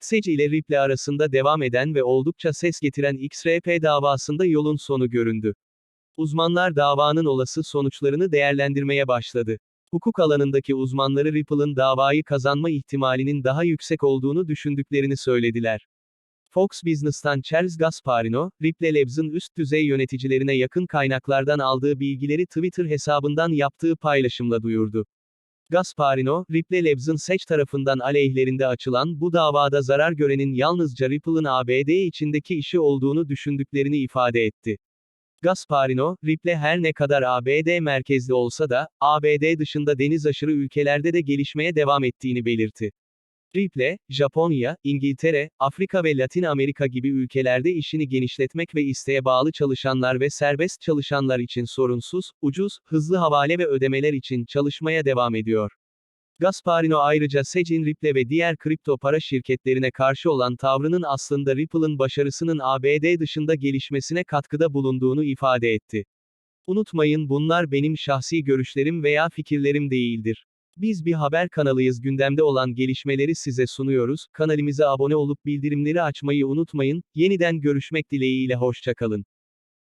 SEC ile Ripple arasında devam eden ve oldukça ses getiren XRP davasında yolun sonu göründü. Uzmanlar davanın olası sonuçlarını değerlendirmeye başladı. Hukuk alanındaki uzmanları Ripple'ın davayı kazanma ihtimalinin daha yüksek olduğunu düşündüklerini söylediler. Fox Business'tan Charles Gasparino, Ripple Labs'ın üst düzey yöneticilerine yakın kaynaklardan aldığı bilgileri Twitter hesabından yaptığı paylaşımla duyurdu. Gasparino, Ripple Labs'ın SEC tarafından aleyhlerinde açılan bu davada zarar görenin yalnızca Ripple'ın ABD içindeki işi olduğunu düşündüklerini ifade etti. Gasparino, Ripple her ne kadar ABD merkezli olsa da, ABD dışında deniz aşırı ülkelerde de gelişmeye devam ettiğini belirtti. Ripple, Japonya, İngiltere, Afrika ve Latin Amerika gibi ülkelerde işini genişletmek ve isteğe bağlı çalışanlar ve serbest çalışanlar için sorunsuz, ucuz, hızlı havale ve ödemeler için çalışmaya devam ediyor. Gasparino ayrıca Secin Ripple ve diğer kripto para şirketlerine karşı olan tavrının aslında Ripple'ın başarısının ABD dışında gelişmesine katkıda bulunduğunu ifade etti. Unutmayın bunlar benim şahsi görüşlerim veya fikirlerim değildir. Biz bir haber kanalıyız. Gündemde olan gelişmeleri size sunuyoruz, kanalimize abone olup bildirimleri açmayı unutmayın, yeniden görüşmek dileğiyle. Hoşçakalın.